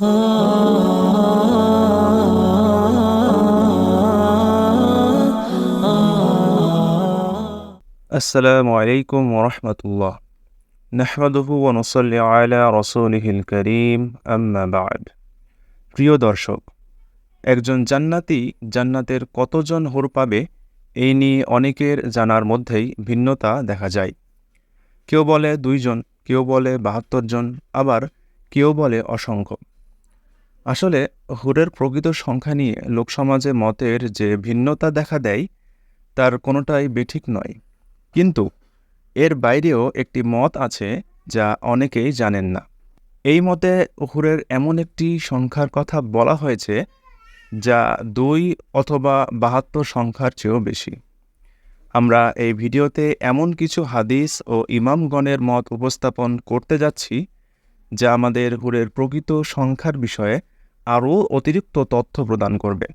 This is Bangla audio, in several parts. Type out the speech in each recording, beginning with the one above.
আসসালামু আলাইকুম ওরহমতুল্লাহ নাহমাদুহু ওনসল্লি আলা রসুলহিল করিম আম্মা বাদ প্রিয় দর্শক, একজন জান্নাতি জান্নাতের কতজন হুর পাবে, এই নিয়ে অনেকের জানার মধ্যেই ভিন্নতা দেখা যায়। কেউ বলে দুইজন, কেউ বলে বাহাত্তর জন আবার কেউ বলে অসংখ্য। আসলে হুরের প্রকৃত সংখ্যা নিয়ে লোকসমাজে মতের যে ভিন্নতা দেখা দেয়, তার কোনোটাই বেঠিক নয়। কিন্তু এর বাইরেও একটি মত আছে যা অনেকেই জানেন না। এই মতে হুরের এমন একটি সংখ্যার কথা বলা হয়েছে, যা দুই অথবা বাহাত্তর সংখ্যার চেয়েও বেশি। আমরা এই ভিডিওতে এমন কিছু হাদিস ও ইমামগণের মত উপস্থাপন করতে যাচ্ছি, যা আমাদের হুরের প্রকৃত সংখ্যার বিষয়ে আরও অতিরিক্ত তথ্য প্রদান করবে।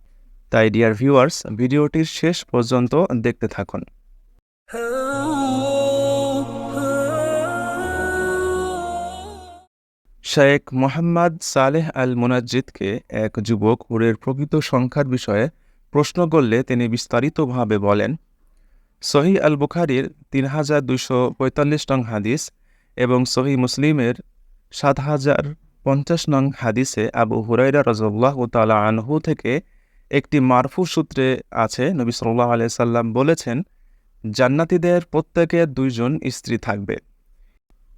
তাই ডিয়ার ভিউয়ার্স ভিডিওটির শেষ পর্যন্ত দেখতে থাকুন। শেখ মোহাম্মদ সালেহ আল মুনাজ্জিদকে এক যুবক হুরের প্রকৃত সংখ্যার বিষয়ে প্রশ্ন করলে তিনি বিস্তারিতভাবে বলেন, সহি আল বুখারির তিন হাজার দুশো পঁয়তাল্লিশ নং হাদিস এবং সহি মুসলিমের সাত হাজার পঞ্চাশ নং হাদিসে আবু হুরাইরা রজল্লাহ তালা আনহু থেকে একটি মারফু সূত্রে আছে, নবী সাল্লাহ সাল্লাম বলেছেন, জান্নাতিদের প্রত্যেকে দুইজন স্ত্রী থাকবে।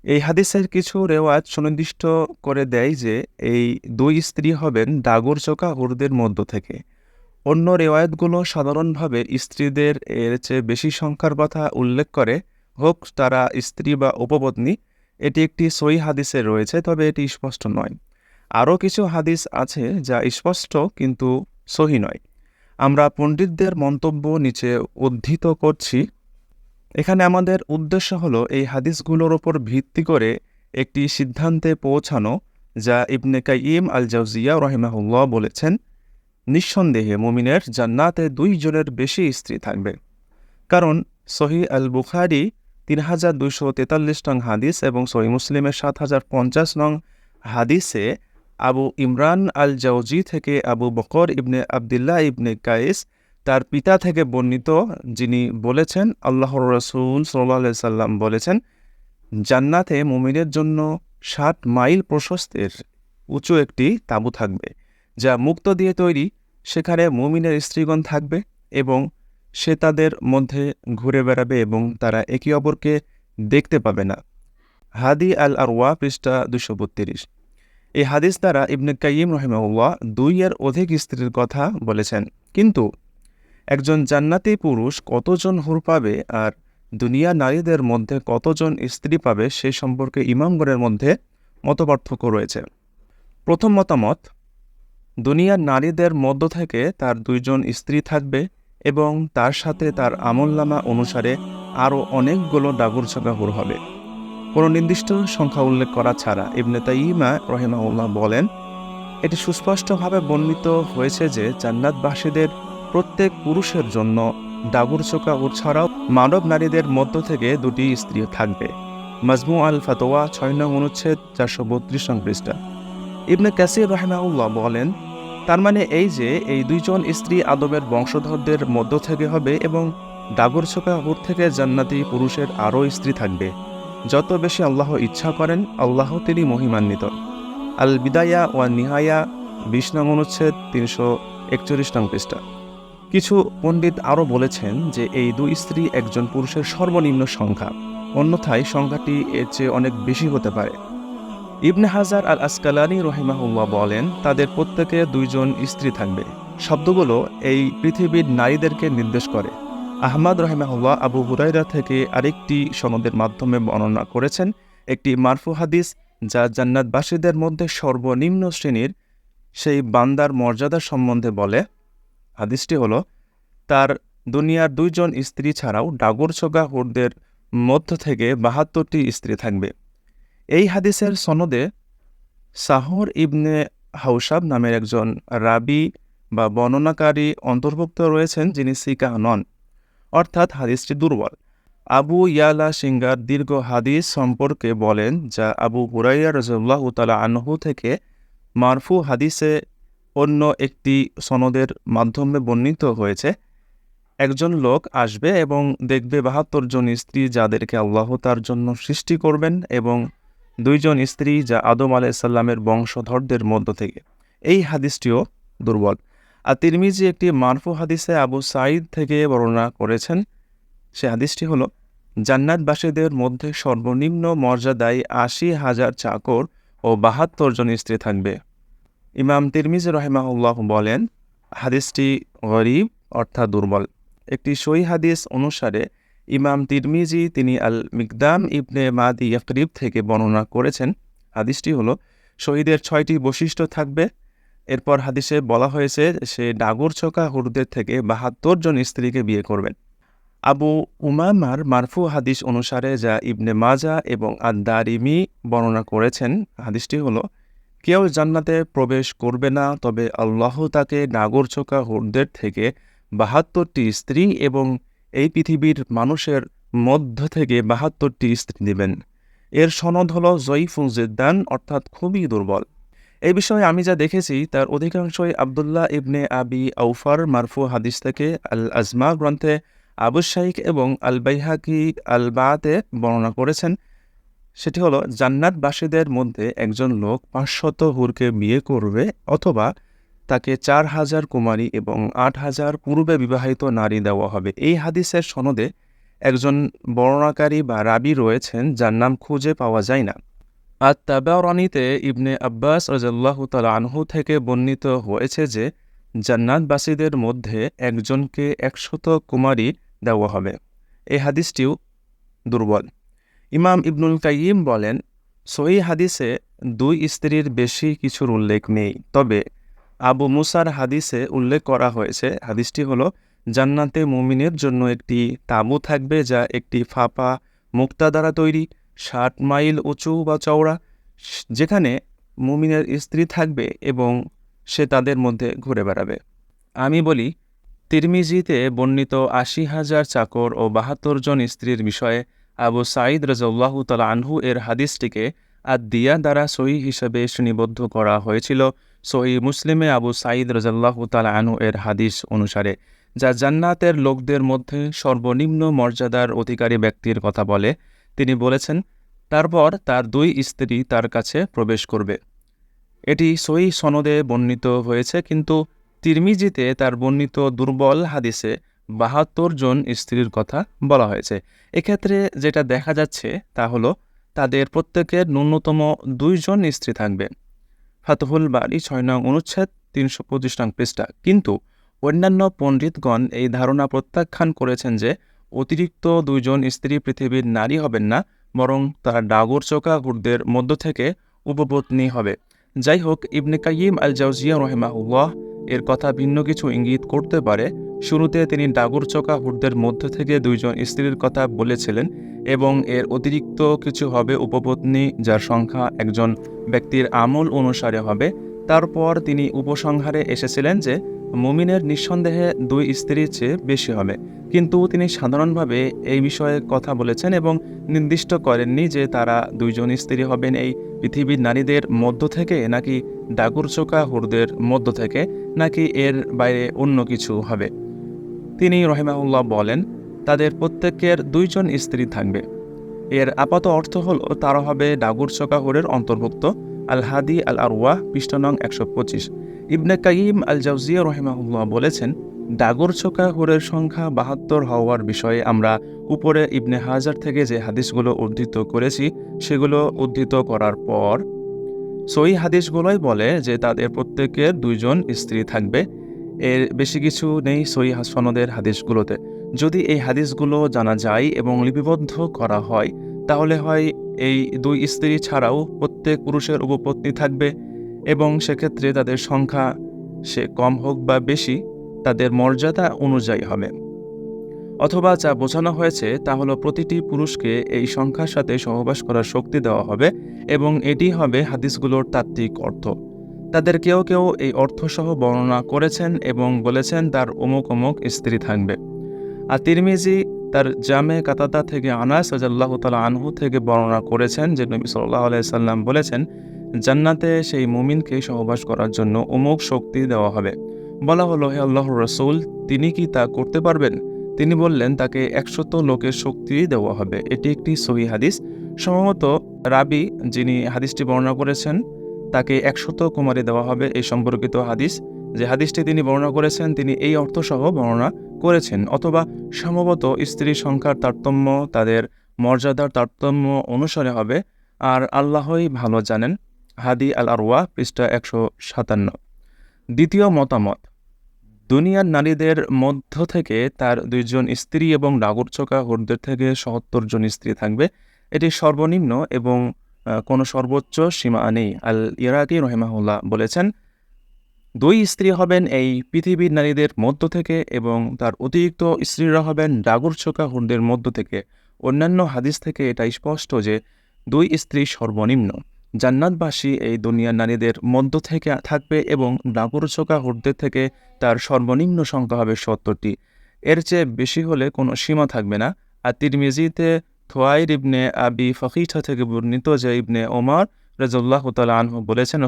এই হাদিসের কিছু রেওয়াজ সুনির্দিষ্ট করে দেয় যে, এই দুই স্ত্রী হবেন ডাগর চোকা হুরদের মধ্য থেকে। অন্য রেওয়ায়তগুলো সাধারণভাবে স্ত্রীদের এর চেয়ে বেশি সংখ্যার কথা উল্লেখ করে, হোক তারা স্ত্রী বা উপপত্নী এটি একটি সই হাদিসে রয়েছে, তবে এটি স্পষ্ট নয়। আরও কিছু হাদিস আছে যা স্পষ্ট কিন্তু সহি নয়। আমরা পণ্ডিতদের মন্তব্য নিচে উদ্ধৃত করছি। এখানে আমাদের উদ্দেশ্য হলো এই হাদিসগুলোর ওপর ভিত্তি করে একটি সিদ্ধান্তে পৌঁছানো, যা ইবনে কাইম আল জাউজিয়া রহিমাহুল্লাহ বলেছেন, নিঃসন্দেহে মুমিনের জান্নাতে দুইজনের বেশি স্ত্রী থাকবে। কারণ সহি আল বুখারি তিন হাজার দুইশো তেতাল্লিশ নং হাদিস এবং সহি মুসলিমের সাত হাজার পঞ্চাশ নং হাদিসে আবু ইমরান আল জাউজি থেকে আবু বকর ইবনে আবদুল্লাহ ইবনে কায়েস তার পিতা থেকে বর্ণিত, যিনি বলেছেন, আল্লাহর রসুল সাল্লাহ সাল্লাম বলেছেন, জান্নাতে মুমিনের জন্য ষাট মাইল প্রশস্তের উঁচু একটি তাঁবু থাকবে, যা মুক্ত দিয়ে তৈরি, সেখানে মুমিনের স্ত্রীগণ থাকবে এবং সে তাদের মধ্যে ঘুরে বেড়াবে এবং তারা একে অপরকে দেখতে পাবে না। হাদি আল আরওয়া পৃষ্ঠা দুশো বত্রিশ। এই হাদিস দ্বারা ইবনে কাইম রহিমাউল্লাহ দুই এর অধিক স্ত্রীর কথা বলেছেন। কিন্তু একজন জান্নাতি পুরুষ কতজন হুর পাবে আর দুনিয়া নারীদের মধ্যে কতজন স্ত্রী পাবে সে সম্পর্কে ইমামগণের মধ্যে মতপার্থক্য রয়েছে। প্রথম মতামত, দুনিয়ার নারীদের মধ্য থেকে তার দুইজন স্ত্রী থাকবে এবং তার সাথে তার আমলনামা অনুসারে আরও অনেকগুলো ডাগুরছকা হুর হবে। কোনো নির্দিষ্ট সংখ্যা উল্লেখ করা ছাড়া ইবনে তাইমা রহেমাউল্লাহ বলেন, এটি সুস্পষ্টভাবে বর্ণিত হয়েছে যে জান্নাতবাসীদের প্রত্যেক পুরুষের জন্য ডাগুর চোকা উর ছাড়াও মানব নারীদের মধ্য থেকে দুটি স্ত্রী থাকবে। মাজমু আল ফাতোয়া ছয় নং অনুচ্ছেদ চারশো বত্রিশ পৃষ্ঠা। ইবনে কাসির রহমাউল্লাহ বলেন তার মানে এই যে এই দুইজন স্ত্রী আদমের বংশধরদের মধ্য থেকে হবে এবং ডাগর ছোকা উর থেকে জান্নাতি পুরুষের আরও স্ত্রী থাকবে। যত বেশি আল্লাহ ইচ্ছা করেন, আল্লাহ তিনি মহিমান্বিত। আল বিদায়া ওয়া নিহায়া, বিশ নং অনুচ্ছেদ, তিনশো একচল্লিশ নং পৃষ্ঠা। কিছু পণ্ডিত আরও বলেছেন যে এই দুই স্ত্রী একজন পুরুষের সর্বনিম্ন সংখ্যা। অন্যথায় সংখ্যাটি এর চেয়ে অনেক বেশি হতে পারে। ইবনে হাজার আল আসকালানি রহিমাহুল্লাহ বলেন, তাদের প্রত্যেকে দুইজন স্ত্রী থাকবে। শব্দগুলো এই পৃথিবীর নারীদেরকে নির্দেশ করে। আহমদ রহিমাহুল্লাহ আবু হুরাইরা থেকে আরেকটি সনদের মাধ্যমে বর্ণনা করেছেন, একটি মারফু হাদিস যা জান্নাতবাসীদের মধ্যে সর্বনিম্ন শ্রেণির সেই বান্দার মর্যাদা সম্বন্ধে বলে। হাদিসটি হল, তার দুনিয়ার দুইজন স্ত্রী ছাড়াও ডাগরছোগা হুরদের মধ্য থেকে বাহাত্তরটি স্ত্রী থাকবে। এই হাদিসের সনদে সাহর ইবনে হাউসাব নামের একজন রাবি বা বর্ণনাকারী অন্তর্ভুক্ত রয়েছেন যিনি সিকা নন। অর্থাৎ হাদিসটি দুর্বল। আবু ইয়ালা সিঙ্গার দীর্ঘ হাদিস সম্পর্কে বলেন যা আবু হুরাইয়া রজুল্লাহ তালা আনহু থেকে মারফু হাদিসে অন্য একটি সনদের মাধ্যমে বর্ণিত হয়েছে। একজন লোক আসবে এবং দেখবে বাহাত্তর জন স্ত্রী যাদেরকে আল্লাহ তার জন্য সৃষ্টি করবেন এবং দুইজন স্ত্রী যা আদম আলাইসাল্লামের বংশধরদের মধ্য থেকে। এই হাদিসটিও দুর্বল। আর তিরমিজি একটি মারফু হাদিসে আবু সাঈদ থেকে বর্ণনা করেছেন। সে হাদিসটি হল, জান্নাতবাসীদের মধ্যে সর্বনিম্ন মর্যাদায় আশি হাজার চাকর ও বাহাত্তর জন স্ত্রী থাকবে। ইমাম তিরমিজ রহেমাউল্লাহ বলেন, হাদিসটি গরিব অর্থাৎ দুর্বল। একটি সই হাদিস অনুসারে ইমাম তিরমিজি, তিনি আল মিকদাম ইবনে মাদি ইয়াকরিব থেকে বর্ণনা করেছেন। হাদিসটি হলো, শহীদের ছয়টি বৈশিষ্ট্য থাকবে। এরপর হাদিসে বলা হয়েছে, সে ডাগর ছকা হুরদের থেকে বাহাত্তর জন স্ত্রীকে বিয়ে করবেন। আবু উমামার মারফু হাদিস অনুসারে যা ইবনে মাজা এবং আদারিমি বর্ণনা করেছেন, হাদিসটি হলো, কেউ জান্নাতে প্রবেশ করবে না, তবে আল্লাহ তাকে নাগর ছোকা হুরদের থেকে বাহাত্তরটি স্ত্রী এবং এই পৃথিবীর মানুষের মধ্য থেকে বাহাত্তরটি স্ত্রী নেবেন। এর সনদ হল জয়ীফুল জিদ্দান, অর্থাৎ খুবই দুর্বল। এই বিষয়ে আমি যা দেখেছি, তার অধিকাংশই আবদুল্লাহ ইবনে আবি আউফার মারফু হাদিস থেকে আল আজমা গ্রন্থে আবু শাইক এবং আল বাইহাকি আল বাতে বর্ণনা করেছেন। সেটি হলো, জান্নাতবাসীদের মধ্যে একজন লোক পাঁচশত হুরকে বিয়ে করবে অথবা তাকে চার হাজার কুমারী এবং আট হাজার পূর্বে বিবাহিত নারী দেওয়া হবে। এই হাদিসের সনদে একজন বর্ণাকারী বা রাবি রয়েছেন যার নাম খুঁজে পাওয়া যায় না। আর তাবারানিতে ইবনে আব্বাস রাজাল্লাহ তালা আনহু থেকে বর্ণিত হয়েছে যে, জান্নাতবাসীদের মধ্যে একজনকে একশত কুমারী দেওয়া হবে। এই হাদিসটিও দুর্বল। ইমাম ইবনুল কাইম বলেন সহি হাদিসে দুই স্ত্রীর বেশি কিছুর উল্লেখ নেই, তবে আবু মুসার হাদিসে উল্লেখ করা হয়েছে, হাদিসটি হলো, জান্নাতে মুমিনের জন্য একটি তাঁবু থাকবে যা একটি ফাঁপা মুক্তা দ্বারা তৈরি, ষাট মাইল উঁচু বা চওড়া, যেখানে মুমিনের স্ত্রী থাকবে এবং সে তাদের মধ্যে ঘুরে বেড়াবে। আমি বলি, তিরমিজিতে বর্ণিত আশি হাজার চাকর ও বাহাত্তর জন স্ত্রীর বিষয়ে আবু সাঈদ রাজউল্লাহ তালা আনহু এর হাদিসটিকে আদিয়া দ্বারা সহি হিসেবে শ্রেণীবদ্ধ করা হয়েছিল। সহি মুসলিমে আবু সাঈদ রাজাল্লাহ তালা আনহু এর হাদিস অনুসারে, যা জান্নাতের লোকদের মধ্যে সর্বনিম্ন মর্যাদার অধিকারী ব্যক্তির কথা বলে, তিনি বলেছেন, তারপর তার দুই স্ত্রী তার কাছে প্রবেশ করবে। এটি সহি সনদে বর্ণিত হয়েছে, কিন্তু তিরমিজিতে তার বর্ণিত দুর্বল হাদিসে বাহাত্তর জন স্ত্রীর কথা বলা হয়েছে। এক্ষেত্রে যেটা দেখা যাচ্ছে তা হলো, তাদের প্রত্যেকের ন্যূনতম দুইজন স্ত্রী থাকবে। ফাতহুল বাড়ি ছয় নং অনুচ্ছেদ, তিনশো পঁচিশ নং পৃষ্ঠা। কিন্তু অন্যান্য পণ্ডিতগণ এই ধারণা প্রত্যাখ্যান করেছেন যে অতিরিক্ত দুইজন স্ত্রী পৃথিবীর নারী হবেন না, বরং তারা ডাগর চোকা হুরদের মধ্য থেকে উপপত্নী হবে। যাই হোক, ইবনে কাইম আল জাউজিয়া রহেমাউল্লাহ এর কথা ভিন্ন কিছু ইঙ্গিত করতে পারে। শুরুতে তিনি ডাগর চোকা হুরদের মধ্য থেকে দুইজন স্ত্রীর কথা বলেছিলেন। এবং এর অতিরিক্ত কিছু হবে উপপত্নী, যার সংখ্যা একজন ব্যক্তির আমল অনুসারে হবে। তারপর তিনি উপসংহারে এসেছিলেন যে, মুমিনের নিঃসন্দেহে দুই স্ত্রীর চেয়ে বেশি হবে। কিন্তু তিনি সাধারণভাবে এই বিষয়ে কথা বলেছেন এবং নির্দিষ্ট করেননি যে তারা দুইজন স্ত্রী হবেন এই পৃথিবীর নারীদের মধ্য থেকে নাকি ডাগুরচোকা হুরদের মধ্য থেকে নাকি এর বাইরে অন্য কিছু হবে। তিনি রহেমাউল্লাহ বলেন তাদের প্রত্যেকের দুইজন স্ত্রী থাকবে। এর আপাত অর্থ হল, তারা হবে ডাগুরচোকা হুরের অন্তর্ভুক্ত আল হাদি আল আরওয়াহ পৃষ্ঠনং একশো পঁচিশ। ইবনে কাইম আল জাউজিয়া রহিমাহুল্লাহ বলেছেন, ডাগর ছোকা হুরের সংখ্যা বাহাত্তর হওয়ার বিষয়ে আমরা উপরে ইবনে হাজার থেকে যে হাদিসগুলো উদ্ধৃত করেছি, সেগুলো উদ্ধৃত করার পর সই হাদিসগুলোই বলে যে তাদের প্রত্যেকের দুইজন স্ত্রী থাকবে। এর বেশি কিছু নেই সই সনদের হাদিসগুলোতে। যদি এই হাদিসগুলো জানা যায় এবং লিপিবদ্ধ করা হয়, তাহলে হয় এই দুই স্ত্রী ছাড়াও প্রত্যেক পুরুষের উপপত্নী থাকবে এবং সেক্ষেত্রে তাদের সংখ্যা, সে কম হোক বা বেশি, তাদের মর্যাদা অনুযায়ী হবে। অথবা যা বোঝানো হয়েছে, তা হলো প্রতিটি পুরুষকে এই সংখ্যার সাথে সহবাস করার শক্তি দেওয়া হবে এবং এটি হবে হাদিসগুলোর তাত্ত্বিক অর্থ। তাদের কেউ কেউ এই অর্থসহ বর্ণনা করেছেন এবং বলেছেন তার অমুক অমুক স্ত্রী থাকবে। আর তিরমিজি তার জামে কাতাদা থেকে আনাস রাজাল্লাহ তালা আনহু থেকে বর্ণনা করেছেন যে নবী সাল্লাহ আলাইসাল্লাম বলেছেন, জান্নাতে সেই মুমিনকে সহবাস করার জন্য অমুক শক্তি দেওয়া হবে। বলা হলো, হে আল্লাহর রসুল, তিনি কি তা করতে পারবেন? তিনি বললেন, তাকে একশত লোকের শক্তি দেওয়া হবে। এটি একটি সহি হাদিস। সম্ভবত রাবি যিনি হাদিসটি বর্ণনা করেছেন, তাকে একশত কুমারী দেওয়া হবে এই সম্পর্কিত হাদিস। যে হাদিসটি তিনি বর্ণনা করেছেন, তিনি এই অর্থসহ বর্ণনা করেছেন। অথবা সম্ভবত স্ত্রীর সংখ্যার তারতম্য, তাদের মর্যাদার তারতম্য অনুসারে হবে। আর আল্লাহই ভালো জানেন। হাদি আল আরওয়া পৃষ্ঠা একশো সাতান্ন। দ্বিতীয় মতামত, দুনিয়ার নারীদের মধ্য থেকে তার দুইজন স্ত্রী এবং ডাগরচোকা হুরদের থেকে সত্তর জন স্ত্রী থাকবে। এটি সর্বনিম্ন এবং কোনো সর্বোচ্চ সীমা নেই। আল ইরাকি রহেমাহুল্লাহ বলেছেন দুই স্ত্রী হবেন এই পৃথিবীর নারীদের মধ্য থেকে এবং তার অতিরিক্ত স্ত্রীরা হবেন ডাগরচোকা হুরদের মধ্য থেকে। অন্যান্য হাদিস থেকে এটা স্পষ্ট যে, দুই স্ত্রী সর্বনিম্ন। জান্নাতবাসী এই দুনিয়ার নারীদের মধ্য থেকে থাকবে এবং ডাগরচোকা হুরদের থেকে তার সর্বনিম্ন সংখ্যা হবে সত্তরটি। এর চেয়ে বেশি হলে কোনো সীমা থাকবে না। আর তিরমিজিতে থোয়াইর ইবনে আবি ফকিঠা থেকে বর্ণিত যে ইবনে ওমর রাজুল্লাহ তাল আনহু বলেছেন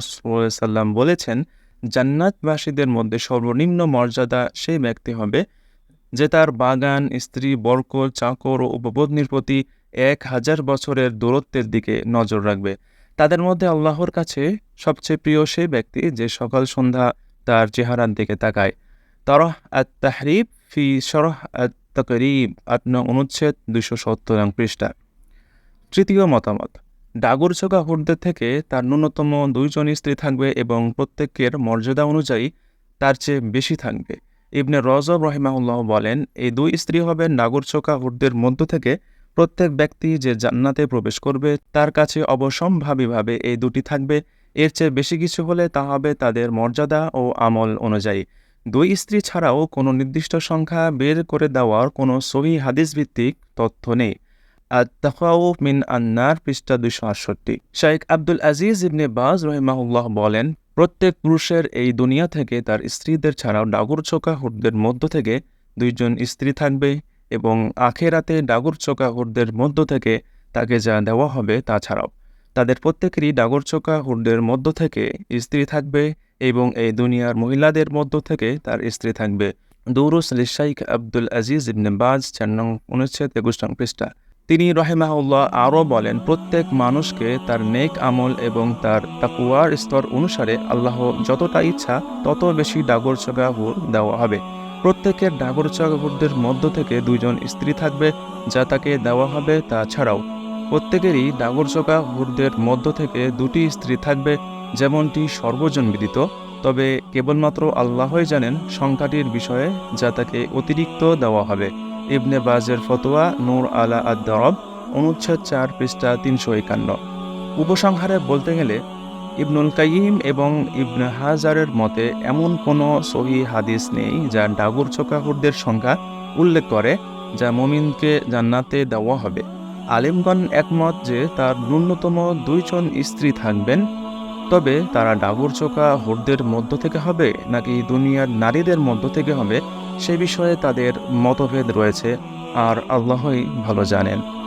সাল্লাম বলেছেন জান্নাতবাসীদের মধ্যে সর্বনিম্ন মর্যাদা সেই ব্যক্তি হবে যে তার বাগান, স্ত্রী বরকর চাকর ও উপপত্নীর প্রতি এক হাজার বছরের দূরত্বের দিকে নজর রাখবে। তাদের মধ্যে আল্লাহর কাছে সবচেয়ে প্রিয় সেই ব্যক্তি যে সকাল সন্ধ্যা তার চেহারার দিকে তাকায়। তরহ আত তাহরিব ফি সরহ আত তকরিব আট অনুচ্ছেদ দুশো সত্তর পৃষ্ঠা। তৃতীয় মতামত ডাগরচোকা হুরদের থেকে তার ন্যূনতম দুইজন স্ত্রী থাকবে এবং প্রত্যেকের মর্যাদা অনুযায়ী তার চেয়ে বেশি থাকবে। ইবনে রজব রহিমাউল্লাহ বলেন, এই দুই স্ত্রী হবেন নাগরচোকা হুরদের মধ্য থেকে প্রত্যেক ব্যক্তি যে জান্নাতে প্রবেশ করবে, তার কাছে অবশ্যম্ভাবীভাবে এই দুটি থাকবে। এর চেয়ে বেশি কিছু হলে তা হবে তাদের মর্যাদা ও আমল অনুযায়ী। দুই স্ত্রী ছাড়াও কোনো নির্দিষ্ট সংখ্যা বের করে দেওয়ার কোনো সহি হাদিস ভিত্তিক তথ্য নেই। আত্তাফাউফ মিন আন্নার পৃষ্ঠা দুইশো আটষট্টি। শাইখ আব্দুল আজিজ ইবনে বাজ রহিমাহুল্লাহ বলেন, প্রত্যেক পুরুষের এই দুনিয়া থেকে তার স্ত্রীদের ছাড়াও ডাগুর চোকা হুরদের মধ্য থেকে দুইজন স্ত্রী থাকবে এবং আখেরাতে ডাগুর চোকা হুরদের মধ্য থেকে তাকে যা দেওয়া হবে তা ছাড়াও। তাদের প্রত্যেকেরই ডাগর চোকা হুরদের মধ্য থেকে স্ত্রী থাকবে এবং এই দুনিয়ার মহিলাদের মধ্য থেকে তার স্ত্রী থাকবে। দৌরুস শাইখ আব্দুল আজিজ ইবনে বাজ চার নং অনুচ্ছেদ একুশ নং পৃষ্ঠা। তিনি রহেমাহুল্লাহ আরও বলেন, প্রত্যেক মানুষকে তার নেক আমল এবং তার তাকুয়ার স্তর অনুসারে আল্লাহ যতটা ইচ্ছা তত বেশি ডাগর হুর দেওয়া হবে। প্রত্যেকের ডাগর হুরদের মধ্য থেকে দুইজন স্ত্রী থাকবে যা তাকে দেওয়া হবে তা ছাড়াও প্রত্যেকেরই ডাগর হুরদের মধ্য থেকে দুটি স্ত্রী থাকবে, যেমনটি সর্বজন বিদিত তবে কেবলমাত্র আল্লাহই জানেন সংখ্যাটির বিষয়ে যা তাকে অতিরিক্ত দেওয়া হবে। ইবনে বাজের ফতোয়া নূর আলা আদ-দরব অনুচ্ছেদ চার, পৃষ্ঠা তিনশো একান্ন। উপসংহারে বলতে গেলে, ইবনুল কাইম এবং ইবনে হাজারের মতে এমন কোনো সহি হাদিস নেই যা ডাগুর চোকাহুরদের সংখ্যা উল্লেখ করে, যা মমিনকে জান্নাতে দেওয়া হবে। আলিমগণ একমত যে তার ন্যূনতম দুইজন স্ত্রী থাকবেন, তবে তারা ডাগুর চোকা হুরদের মধ্য থেকে হবে নাকি দুনিয়ার নারীদের মধ্য থেকে হবে সে বিষয়ে তাদের মতভেদ রয়েছে আর আল্লাহই ভালো জানেন।